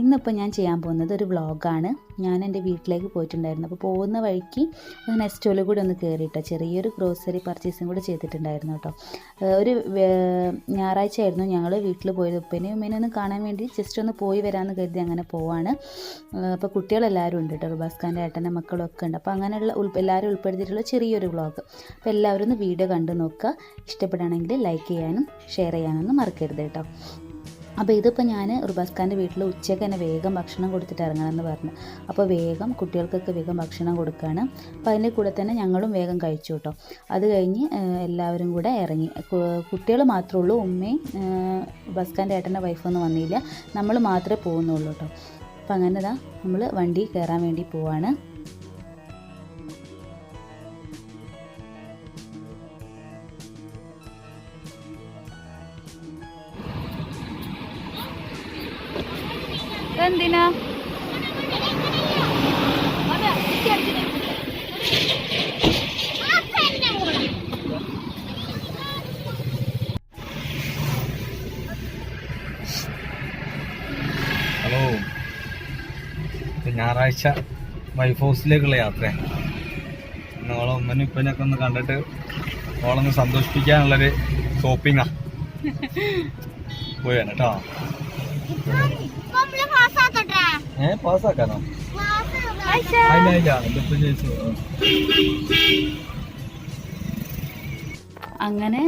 ഇന്നിപ്പോൾ ഞാൻ ചെയ്യാൻ പോകുന്നത് ഒരു വ്ളോഗാണ്. ഞാൻ എന്റെ വീട്ടിലേക്ക് പോയിട്ടുണ്ടായിരുന്നു. അപ്പോൾ പോകുന്ന വഴിക്ക് നെസ്റ്റോയിൽ കൂടി ഒന്ന് കയറിയിട്ടോ ചെറിയൊരു ഗ്രോസറി പർച്ചേസും കൂടി ചെയ്തിട്ടുണ്ടായിരുന്നു കേട്ടോ. ഒരു ഞായറാഴ്ച ആയിരുന്നു ഞങ്ങൾ വീട്ടിൽ പോയത്. ഉപ്പനെയും ഉമ്മേനെ ഒന്ന് കാണാൻ വേണ്ടി ജസ്റ്റ് ഒന്ന് പോയി വരാമെന്ന് കരുതി അങ്ങനെ പോവാണ്. അപ്പോൾ കുട്ടികളെല്ലാവരും ഉണ്ട് കേട്ടോ. റുബാസ്ഖാന്റെ ഏട്ടന്റെ മക്കളൊക്കെ ഉണ്ട്. അപ്പോൾ അങ്ങനെയുള്ള എല്ലാവരും ഉൾപ്പെടുത്തിയിട്ടുള്ള ചെറിയൊരു വ്ളോഗ്. അപ്പോൾ എല്ലാവരും ഒന്ന് വീഡിയോ കണ്ടു നോക്കുക. ഇഷ്ടപ്പെടുകയാണെങ്കിൽ ലൈക്ക് ചെയ്യാനും ഷെയർ ചെയ്യാനൊന്നും മറക്കരുത് കേട്ടോ. അപ്പോൾ ഇതിപ്പോൾ ഞാൻ റുബാസ്ഖാന്റെ വീട്ടിൽ ഉച്ചയ്ക്ക് തന്നെ വേഗം ഭക്ഷണം കൊടുത്തിട്ട് ഇറങ്ങണമെന്ന് പറഞ്ഞു. അപ്പോൾ വേഗം കുട്ടികൾക്കൊക്കെ വേഗം ഭക്ഷണം കൊടുക്കുകയാണ് അപ്പോൾ അതിന്റെ കൂടെ തന്നെ ഞങ്ങളും വേഗം കഴിച്ചു കേട്ടോ. അത് കഴിഞ്ഞ് എല്ലാവരും കൂടെ ഇറങ്ങി. കുട്ടികൾ മാത്രമേ ഉള്ളൂ. ഉമ്മയും റുബാസ്ഖാന്റെ ഏട്ടന്റെ വൈഫൊന്നും വന്നില്ല. നമ്മൾ മാത്രമേ പോകുന്നുള്ളൂ കേട്ടോ. അപ്പോൾ അങ്ങനെ നമ്മൾ വണ്ടി കയറാൻ വേണ്ടി പോവാണ്. എന്തിനാ? ഹലോ ഞായറാഴ്ച വൈഫ് ഹൗസിലേക്കുള്ള യാത്ര ഓളെ ഉമ്മനും ഇപ്പനൊക്കെ ഒന്ന് കണ്ടിട്ട് ഓളൊന്ന് സന്തോഷിപ്പിക്കാനുള്ളൊരു ഷോപ്പിങ്ങാ പോയാണ് കേട്ടോ ഏ പാസ്സാക്കാനോ? ഇല്ല. ഇതിപ്പോ അങ്ങനെ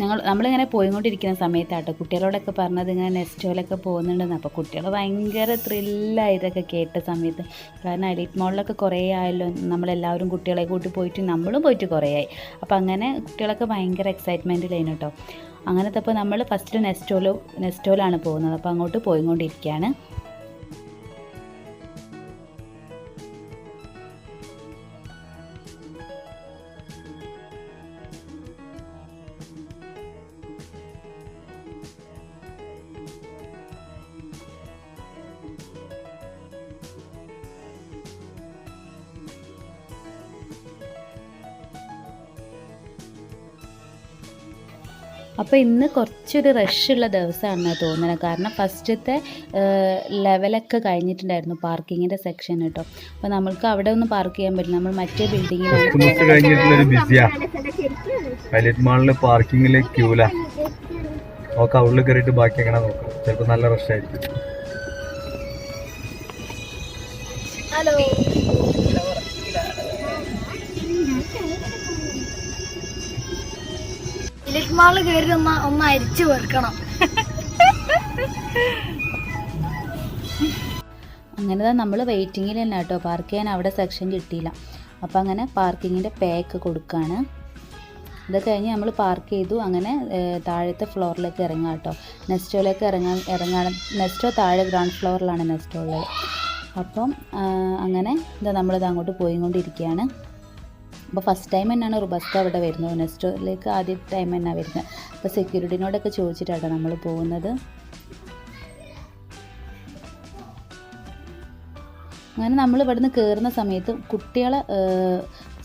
ഞങ്ങൾ നമ്മളിങ്ങനെ പോയിക്കൊണ്ടിരിക്കുന്ന സമയത്താട്ടോ കുട്ടികളോടൊക്കെ പറഞ്ഞത് ഇങ്ങനെ നെസ്റ്റോയിലൊക്കെ പോകുന്നുണ്ടെന്ന്. അപ്പോൾ കുട്ടികൾ ഭയങ്കര ത്രില്ലായി ഇതൊക്കെ കേട്ട സമയത്ത്. കാരണം എലിറ്റ് മോളിലൊക്കെ കുറേ ആയല്ലോ നമ്മളെല്ലാവരും കുട്ടികളെ കൂട്ടി പോയിട്ട് നമ്മളും പോയിട്ട് കുറേ ആയി. അപ്പോൾ അങ്ങനെ കുട്ടികളൊക്കെ ഭയങ്കര എക്സൈറ്റ്മെന്റിലായിരുന്നു കേട്ടോ അങ്ങനത്തെ അപ്പോൾ നമ്മൾ ഫസ്റ്റ് നെസ്റ്റോലോ നെസ്റ്റോലാണ് പോകുന്നത്. അപ്പോൾ അങ്ങോട്ട് പോയിക്കൊണ്ടിരിക്കുകയാണ്. അപ്പോൾ ഇന്ന് കുറച്ചൊരു റഷുള്ള ദിവസമാണെന്ന് തോന്നുന്നത് കാരണം ഫസ്റ്റത്തെ ലെവലൊക്കെ കഴിഞ്ഞിട്ടുണ്ടായിരുന്നു പാർക്കിങ്ങിന്റെ സെക്ഷൻ കേട്ടോ അപ്പോൾ നമ്മൾക്ക് അവിടെ ഒന്ന് പാർക്ക് ചെയ്യാൻ പറ്റില്ല നമ്മൾ മറ്റേ ബിൽഡിങ്ങിൽ പാർക്കിങ്ങിൽ ക്യൂല നോക്കാം ഉള്ളിൽ കയറിയിട്ട് ബാക്കി എങ്ങനെ നോക്കാം? ചിലപ്പോ നല്ല റഷ് ആയിരിക്കും. മാളിൽ കയറി ഒന്ന് ഒന്ന് അരിച്ചു വെറുക്കണം അങ്ങനെ തന്നെ നമ്മൾ വെയിറ്റിങ്ങിൽ തന്നെ കേട്ടോ. പാർക്ക് ചെയ്യാൻ അവിടെ സെക്ഷൻ കിട്ടിയില്ല. അപ്പോൾ അങ്ങനെ പാർക്കിങ്ങിന്റെ പാക്ക് കൊടുക്കുകയാണ് ഇത് കഴിഞ്ഞ് നമ്മൾ പാർക്ക് ചെയ്തു. അങ്ങനെ താഴത്തെ ഫ്ലോറിലേക്ക് ഇറങ്ങാം കേട്ടോ. നെസ്റ്റോയിലേക്ക് ഇറങ്ങാൻ ഇറങ്ങാൻ നെസ്റ്റോ താഴെ ഗ്രൗണ്ട് ഫ്ലോറിലാണ് നെസ്റ്റോ ഉള്ളത്. അപ്പം അങ്ങനെ ഇതാ നമ്മളിത് അങ്ങോട്ട് പോയിക്കൊണ്ടിരിക്കുകയാണ് അപ്പോൾ ഫസ്റ്റ് ടൈം തന്നെയാണ് റുബസ്ക അവിടെ വരുന്നത്. നെസ്റ്റോയിലേക്ക് ആദ്യ ടൈം തന്നെയാണ് വരുന്നത്. അപ്പോൾ സെക്യൂരിറ്റിനോടൊക്കെ ചോദിച്ചിട്ടാണ് നമ്മൾ പോകുന്നത്. അങ്ങനെ നമ്മൾ ഇവിടുന്ന് കയറുന്ന സമയത്ത് കുട്ടികളെ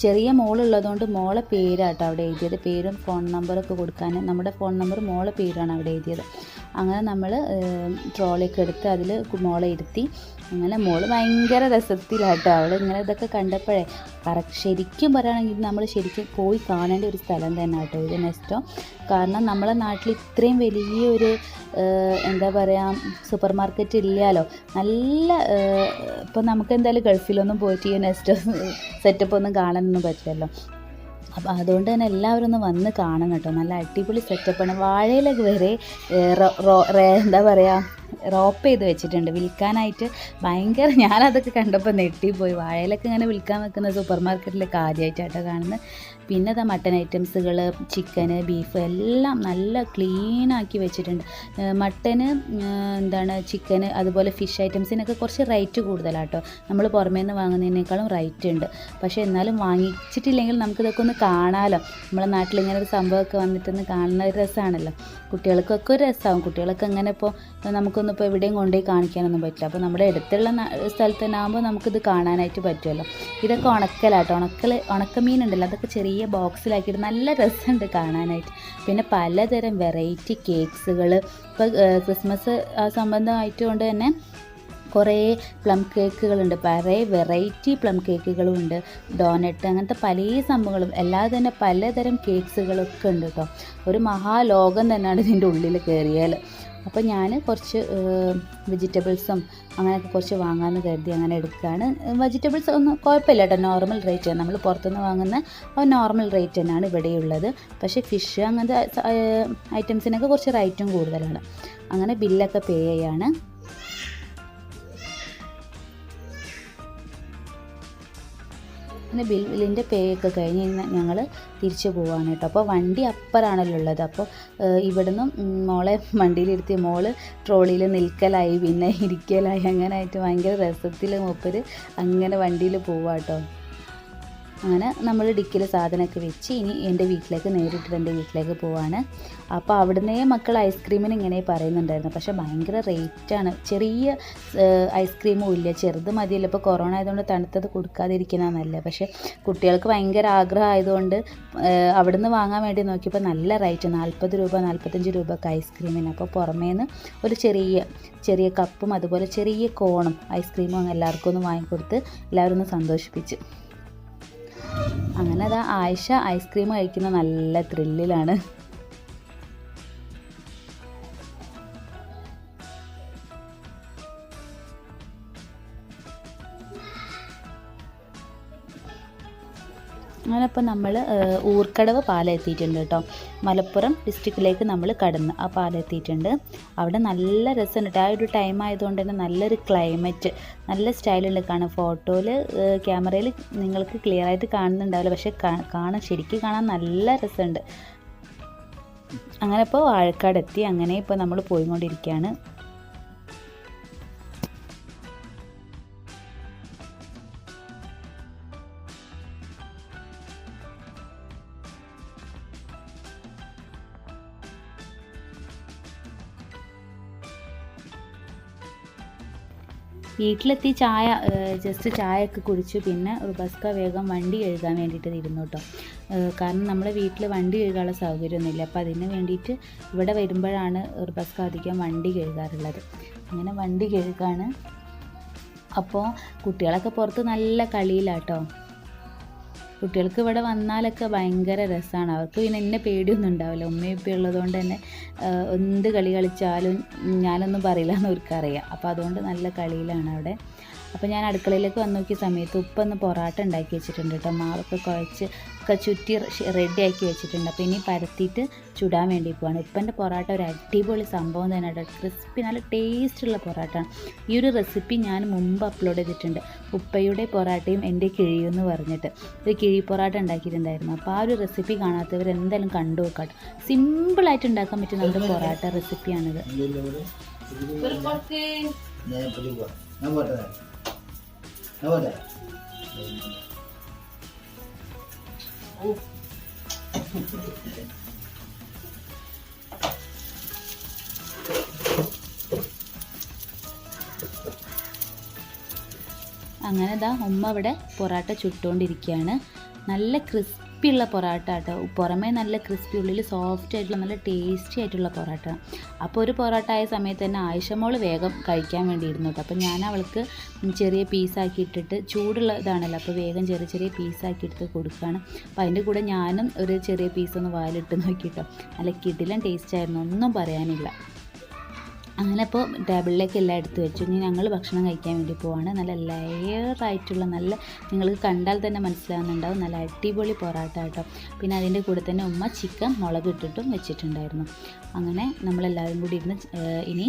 ചെറിയ മോളുള്ളതുകൊണ്ട് മോളെ പേരാട്ടോ അവിടെ എഴുതിയത്. പേരും ഫോൺ നമ്പറൊക്കെ കൊടുക്കാൻ. നമ്മുടെ ഫോൺ നമ്പർ മോളെ പേരാണ് അവിടെ എഴുതിയത്. അങ്ങനെ നമ്മൾ ട്രോളിയൊക്കെ എടുത്ത് അതിൽ മോളെ ഇരുത്തി. അങ്ങനെ മോൾ ഭയങ്കര രസത്തിലാട്ടോ. അവൾ ഇങ്ങനെ ഇതൊക്കെ കണ്ടപ്പോഴേ കറക്റ്റ് ശരിക്കും പറയുകയാണെങ്കിൽ നമ്മൾ ശരിക്കും പോയി കാണേണ്ട ഒരു സ്ഥലം തന്നെ കേട്ടോ ഇത് നെസ്റ്റോ. കാരണം നമ്മളെ നാട്ടിൽ ഇത്രയും വലിയൊരു എന്താ പറയുക സൂപ്പർ മാർക്കറ്റ് ഇല്ലല്ലോ. നല്ല ഇപ്പം നമുക്ക് എന്തായാലും ഗൾഫിലൊന്നും പോയിട്ട് ഈ നെസ്റ്റോ സെറ്റപ്പ് ഒന്നും കാണാനൊന്നും പറ്റില്ലല്ലോ. അപ്പോൾ അതുകൊണ്ട് തന്നെ എല്ലാവരും ഒന്ന് വന്ന് കാണണം കേട്ടോ. നല്ല അടിപൊളി സെറ്റപ്പാണ് വാഴയിലൊക്കെ വരെ എന്താ പറയുക റോപ്പ് ചെയ്ത് വെച്ചിട്ടുണ്ട്. വിൽക്കാനായിട്ട് ഭയങ്കര ഞാനതൊക്കെ കണ്ടപ്പോൾ നെട്ടിപ്പോയി വാഴയിലൊക്കെ ഇങ്ങനെ വിൽക്കാൻ വെക്കുന്ന സൂപ്പർ മാർക്കറ്റിലൊക്കെ ആദ്യമായിട്ടാട്ടോ കാണുന്നത് പിന്നെ ഇതാ മട്ടൺ ഐറ്റംസുകൾ ചിക്കന് ബീഫ് എല്ലാം നല്ല ക്ലീനാക്കി വെച്ചിട്ടുണ്ട്. മട്ടന് എന്താണ് ചിക്കന് അതുപോലെ ഫിഷ് ഐറ്റംസിനൊക്കെ കുറച്ച് റേറ്റ് കൂടുതലാട്ടോ. നമ്മൾ പുറമേ നിന്ന് വാങ്ങുന്നതിനേക്കാളും റേറ്റ് ഉണ്ട്. പക്ഷേ എന്നാലും വാങ്ങിച്ചിട്ടില്ലെങ്കിൽ നമുക്കിതൊക്കെ ഒന്ന് കാണാമല്ലോ നമ്മളെ നാട്ടിൽ ഇങ്ങനെ ഒരു സംഭവമൊക്കെ വന്നിട്ടൊന്ന് കാണുന്ന ഒരു രസമാണല്ലോ കുട്ടികൾക്കൊക്കെ ഒരു രസമാവും കുട്ടികളൊക്കെ അങ്ങനെ ഇപ്പോൾ നമുക്കൊന്നും ഇപ്പോൾ എവിടെയും കൊണ്ടുപോയി കാണിക്കാനൊന്നും പറ്റില്ല. അപ്പോൾ നമ്മുടെ അടുത്തുള്ള സ്ഥലത്ത് തന്നെ ആകുമ്പോൾ നമുക്കിത് കാണാനായിട്ട് പറ്റുമല്ലോ ഇതൊക്കെ ഉണക്കലാട്ടോ. ഉണക്കൽ ഉണക്കമീൻ ഉണ്ടല്ലോ. അതൊക്കെ ചെറിയ ചെറിയ ബോക്സിലാക്കിയിട്ട് നല്ല രസമുണ്ട് കാണാനായിട്ട്. പിന്നെ പലതരം വെറൈറ്റി കേക്ക്സുകൾ ഇപ്പോൾ ക്രിസ്മസ് സംബന്ധമായിട്ടുകൊണ്ട് സംബന്ധമായിട്ട് കൊണ്ട് തന്നെ കുറേ പ്ലം കേക്കുകളുണ്ട്. പല വെറൈറ്റി പ്ലം കേക്കുകളും ഉണ്ട് ഡോനറ്റ് അങ്ങനത്തെ പല സംഭവങ്ങളും. അല്ലാതെ തന്നെ പലതരം കേക്ക്സുകളൊക്കെ ഉണ്ട് കേട്ടോ ഒരു മഹാലോകം തന്നെയാണ് ഇതിന്റെ ഉള്ളിൽ കയറിയാൽ അപ്പോൾ ഞാൻ കുറച്ച് വെജിറ്റബിൾസും അങ്ങനെയൊക്കെ കുറച്ച് വാങ്ങാമെന്ന് കരുതി അങ്ങനെ എടുക്കുകയാണ് വെജിറ്റബിൾസ് ഒന്നും കുഴപ്പമില്ല കേട്ടോ നോർമൽ റേറ്റ് നമ്മൾ പുറത്തുനിന്ന് വാങ്ങുന്ന ആ നോർമൽ റേറ്റ് തന്നെയാണ് ഇവിടെയുള്ളത്. പക്ഷേ ഫിഷ് അങ്ങനത്തെ ഐറ്റംസിനൊക്കെ കുറച്ച് റേറ്റും കൂടുതലാണ്. അങ്ങനെ ബില്ലൊക്കെ പേ ചെയ്യാണ്. പിന്നെ ബില്ലിന്റെ പേ ഒക്കെ കഴിഞ്ഞ് ഞങ്ങൾ തിരിച്ചു പോവാണ് കേട്ടോ. അപ്പോൾ വണ്ടി അപ്പറാണല്ലോ ഉള്ളത്. അപ്പോൾ ഇവിടുന്ന് മോളെ വണ്ടിയിലിരുത്തി മോൾ ട്രോളിയിൽ നിൽക്കലായി പിന്നെ ഇരിക്കലായി. അങ്ങനെ ആയിട്ട് ഭയങ്കര രസത്തിൽ മൂപ്പര് അങ്ങനെ വണ്ടിയിൽ പോവാട്ടോ അങ്ങനെ നമ്മൾ ഡിക്കിൽ സാധനമൊക്കെ വെച്ച് ഇനി എന്റെ വീട്ടിലേക്ക് നേരിട്ട് എന്റെ വീട്ടിലേക്ക് പോവാണ്. അപ്പോൾ അവിടുന്നേ മക്കൾ ഐസ്ക്രീമിന് ഇങ്ങനെ പറയുന്നുണ്ടായിരുന്നു. പക്ഷേ ഭയങ്കര റേറ്റാണ്. ചെറിയ ഐസ്ക്രീമും ഇല്ല. ചെറുത് മതിയല്ലോ. ഇപ്പോൾ കൊറോണ ആയതുകൊണ്ട് തണുത്തത് കൊടുക്കാതിരിക്കുന്നതല്ല. പക്ഷേ കുട്ടികൾക്ക് ഭയങ്കര ആഗ്രഹം ആയതുകൊണ്ട് അവിടുന്ന് വാങ്ങാൻ വേണ്ടി നോക്കിയപ്പോൾ നല്ല റേറ്റ്. നാൽപ്പത് രൂപ നാൽപ്പത്തഞ്ച് രൂപക്ക് ഐസ്ക്രീമിന്. അപ്പോൾ പുറമേ നിന്ന് ഒരു ചെറിയ ചെറിയ കപ്പും അതുപോലെ ചെറിയ കോണും ഐസ്ക്രീമും എല്ലാവർക്കും ഒന്ന് വാങ്ങിക്കൊടുത്ത് എല്ലാവരും ഒന്ന് സന്തോഷിപ്പിച്ച്. അങ്ങനെ അതാ ആയിഷ ഐസ്ക്രീം കഴിക്കുന്ന നല്ല ത്രില്ലിലാണ് അങ്ങനെ ഇപ്പോൾ നമ്മൾ ഊർക്കടവ് പാലെത്തിയിട്ടുണ്ട് കേട്ടോ. മലപ്പുറം ഡിസ്ട്രിക്റ്റിലേക്ക് നമ്മൾ കടന്ന് ആ പാലെത്തിയിട്ടുണ്ട്. അവിടെ നല്ല രസമുണ്ട് കേട്ടോ. ആ ഒരു ടൈം ആയതുകൊണ്ട് തന്നെ നല്ലൊരു ക്ലൈമറ്റ് നല്ല സ്റ്റൈലുണ്ട് കാണാൻ ഫോട്ടോയിൽ ക്യാമറയിൽ നിങ്ങൾക്ക് ക്ലിയർ ആയിട്ട് കാണുന്നുണ്ടാവില്ല. പക്ഷേ കാണാൻ ശരിക്കും കാണാൻ നല്ല രസമുണ്ട്. അങ്ങനെ ഇപ്പോൾ വാഴക്കാട് എത്തി അങ്ങനെ ഇപ്പോൾ നമ്മൾ പോയിക്കൊണ്ടിരിക്കുകയാണ് വീട്ടിലെത്തി ചായ ജസ്റ്റ് ചായയൊക്കെ കുടിച്ചു. പിന്നെ ഒരു റുബസ്ക വേഗം വണ്ടി കഴുകാൻ വേണ്ടിയിട്ട് ഇരുന്നു കേട്ടോ കാരണം നമ്മുടെ വീട്ടിൽ വണ്ടി കഴുകാനുള്ള സൗകര്യമൊന്നുമില്ല. അപ്പോൾ അതിന് വേണ്ടിയിട്ട് ഇവിടെ വരുമ്പോഴാണ് ഒരു റുബസ്ക അധികം വണ്ടി കഴുകാറുള്ളത്. അങ്ങനെ വണ്ടി കഴുകാണ്. അപ്പോൾ കുട്ടികളൊക്കെ പുറത്ത് നല്ല കളിയിലാട്ടോ കുട്ടികൾക്ക് ഇവിടെ വന്നാലൊക്കെ ഭയങ്കര രസമാണ് അവർക്ക് പിന്നെ എന്നെ പേടിയൊന്നും ഉണ്ടാവില്ല. ഉമ്മയും ഉള്ളതുകൊണ്ട് തന്നെ എന്ത് കളി കളിച്ചാലും ഞാനൊന്നും പറയില്ല എന്ന് അവർക്കറിയാം. അപ്പോൾ അതുകൊണ്ട് നല്ല കളിയിലാണ് അവിടെ. അപ്പോൾ ഞാൻ അടുക്കളയിലേക്ക് വന്ന് നോക്കിയ സമയത്ത് ഉപ്പൊന്ന് പൊറാട്ട ഉണ്ടാക്കി വെച്ചിട്ടുണ്ട് കേട്ടോ മാവൊക്കെ കുഴച്ച് ഒക്കെ ചുറ്റി റെഡിയാക്കി വെച്ചിട്ടുണ്ട്. അപ്പോൾ ഇനി പരത്തിയിട്ട് ചുടാൻ വേണ്ടി പോവാണ്. ഉപ്പന്റെ പൊറാട്ട ഒരു അടിപൊളി സംഭവം തന്നെ കേട്ടോ ക്രിസ്പി നല്ല ടേസ്റ്റുള്ള പൊറാട്ടയാണ് ഈ ഒരു റെസിപ്പി ഞാൻ മുമ്പ് അപ്ലോഡ് ചെയ്തിട്ടുണ്ട്. ഉപ്പയുടെ പൊറാട്ടയും എന്റെ കിഴിയും എന്ന് പറഞ്ഞിട്ട്. ഒരു കിഴി പൊറാട്ട ഉണ്ടാക്കിയിട്ടുണ്ടായിരുന്നു. അപ്പോൾ ആ ഒരു റെസിപ്പി കാണാത്തവർ എന്തായാലും കണ്ടു വെക്കാം സിമ്പിളായിട്ട് ഉണ്ടാക്കാൻ പറ്റിയ നമ്മുടെ പൊറാട്ട റെസിപ്പിയാണിത് അങ്ങനെ ദാ ഉമ്മ ഇവിടെ പൊറാട്ട ചുട്ടുകൊണ്ടിരിക്കുകയാണ് നല്ല ക്രിസ്പിയുള്ള പൊറാട്ട കേട്ടോ. പുറമേ നല്ല ക്രിസ്പി ഉള്ളിൽ സോഫ്റ്റ് ആയിട്ടുള്ള നല്ല ടേസ്റ്റി ആയിട്ടുള്ള പൊറാട്ട. അപ്പോൾ ഒരു പൊറാട്ട ആയ സമയത്ത് തന്നെ ആയിഷമോൾ വേഗം കഴിക്കാൻ വേണ്ടി ഇരുന്നു കേട്ടോ. അപ്പോൾ ഞാൻ അവൾക്ക് ചെറിയ പീസാക്കി ഇട്ടിട്ട് ചൂടുള്ള ഇതാണല്ലോ അപ്പോൾ വേഗം ചെറിയ ചെറിയ പീസാക്കി എടുത്ത് കൊടുക്കുകയാണ്. അപ്പോൾ അതിന്റെ കൂടെ ഞാനും ഒരു ചെറിയ പീസൊന്ന് വാലിട്ട് നോക്കിയിട്ടോ നല്ല കിടിലൻ ടേസ്റ്റ് ആയിരുന്നു ഒന്നും പറയാനില്ല. അങ്ങനെ അപ്പോൾ ടേബിളിലേക്ക് എല്ലാം എടുത്ത് വെച്ചു. ഇനി ഞങ്ങൾ ഭക്ഷണം കഴിക്കാൻ വേണ്ടി പോവാണ്. നല്ല ലെയറായിട്ടുള്ള നല്ല നിങ്ങൾക്ക് കണ്ടാൽ തന്നെ മനസ്സിലാകുന്നുണ്ടാവും നല്ല അടിപൊളി പൊറാട്ട കേട്ടോ. പിന്നെ അതിന്റെ കൂടെ തന്നെ ഉമ്മ ചിക്കൻ മുളക് ഇട്ടിട്ടും വെച്ചിട്ടുണ്ടായിരുന്നു. അങ്ങനെ നമ്മളെല്ലാവരും കൂടി ഇരുന്ന് ഇനി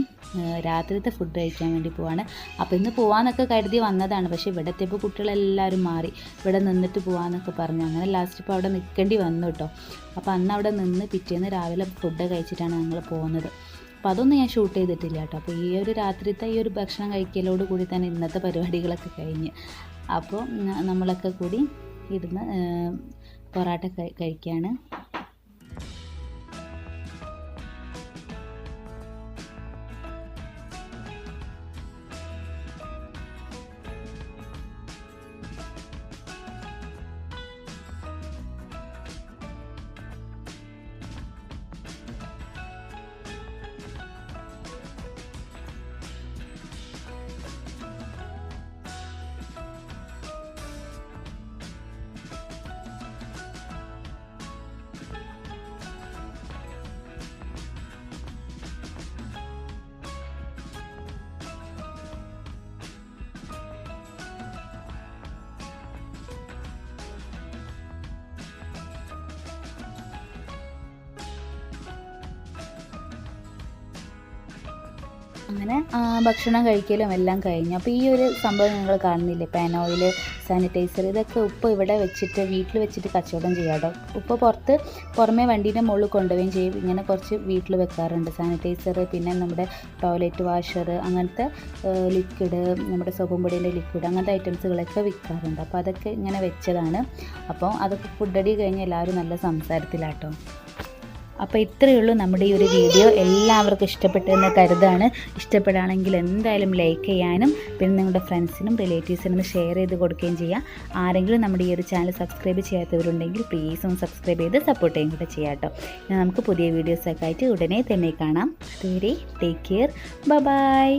രാത്രിത്തെ ഫുഡ് കഴിക്കാൻ വേണ്ടി പോവാണ്. അപ്പോൾ ഇന്ന് പോകാമെന്നൊക്കെ കരുതി വന്നതാണ്. പക്ഷേ ഇവിടെ എത്തിയപ്പോൾ കുട്ടികളെല്ലാവരും മാറി. ഇവിടെ നിന്നിട്ട് പോകാമെന്നൊക്കെ പറഞ്ഞു. അങ്ങനെ ലാസ്റ്റ് ഇപ്പോൾ അവിടെ നിൽക്കേണ്ടി വന്നു കേട്ടോ. അപ്പോൾ അന്ന് അവിടെ നിന്ന് പിറ്റേന്ന് രാവിലെ ഫുഡ് കഴിച്ചിട്ടാണ് ഞങ്ങൾ പോകുന്നത്. അപ്പോൾ അതൊന്നും ഞാൻ ഷൂട്ട് ചെയ്തിട്ടില്ല കേട്ടോ. അപ്പോൾ ഈ ഒരു രാത്രിത്തെ ഈ ഒരു ഭക്ഷണം കഴിക്കലോട് കൂടി തന്നെ ഇന്നത്തെ പരിപാടികളൊക്കെ കഴിഞ്ഞ്. അപ്പോൾ നമ്മളൊക്കെ കൂടി ഇരുന്ന് പൊറാട്ട കഴിക്കുകയാണ് അങ്ങനെ ഭക്ഷണം കഴിക്കലും എല്ലാം കഴിഞ്ഞു. അപ്പോൾ ഈ ഒരു സംഭവം ഞങ്ങൾ കാണുന്നില്ലേ? പാൻ ഓയിൽ സാനിറ്റൈസർ ഇതൊക്കെ ഉപ്പ് ഇവിടെ വെച്ചിട്ട് വീട്ടിൽ വെച്ചിട്ട് കച്ചവടം ചെയ്യാട്ടോ ഉപ്പ് പുറത്ത് പുറമേ വണ്ടീന്റെ മുകളിൽ കൊണ്ടുപോവുകയും ചെയ്യും. ഇങ്ങനെ കുറച്ച് വീട്ടിൽ വെക്കാറുണ്ട്. സാനിറ്റൈസർ പിന്നെ നമ്മുടെ ടോയ്ലറ്റ് വാഷർ അങ്ങനത്തെ ലിക്വിഡ് നമ്മുടെ സോപ്പും പൊടിയുടെ ലിക്വിഡ് അങ്ങനത്തെ ഐറ്റംസുകളൊക്കെ വിൽക്കാറുണ്ട്. അപ്പോൾ അതൊക്കെ ഇങ്ങനെ വെച്ചതാണ്. അപ്പോൾ അതൊക്കെ ഫുഡടി കഴിഞ്ഞ് എല്ലാവരും നല്ല സംസാരത്തിലാട്ടോ. അപ്പോൾ ഇത്രയേ ഉള്ളൂ നമ്മുടെ ഈ ഒരു വീഡിയോ. എല്ലാവർക്കും ഇഷ്ടപ്പെട്ടെന്ന് കരുതാണ്. ഇഷ്ടപ്പെടുകയാണെങ്കിൽ എന്തായാലും ലൈക്ക് ചെയ്യാനും പിന്നെ നിങ്ങളുടെ ഫ്രണ്ട്സിനും റിലേറ്റീവ്സിനും ഷെയർ ചെയ്ത് കൊടുക്കുകയും ചെയ്യാം. ആരെങ്കിലും നമ്മുടെ ഈ ഒരു ചാനൽ സബ്സ്ക്രൈബ് ചെയ്യാത്തവരുണ്ടെങ്കിൽ പ്ലീസ് ഒന്ന് സബ്സ്ക്രൈബ് ചെയ്ത് സപ്പോർട്ട് ചെയ്യും കൂടെ ചെയ്യാം കേട്ടോ. നമുക്ക് പുതിയ വീഡിയോസൊക്കെ ആയിട്ട് ഉടനെ തന്നെ കാണാം. അതുവരെ ടേക്ക് കെയർ ബൈ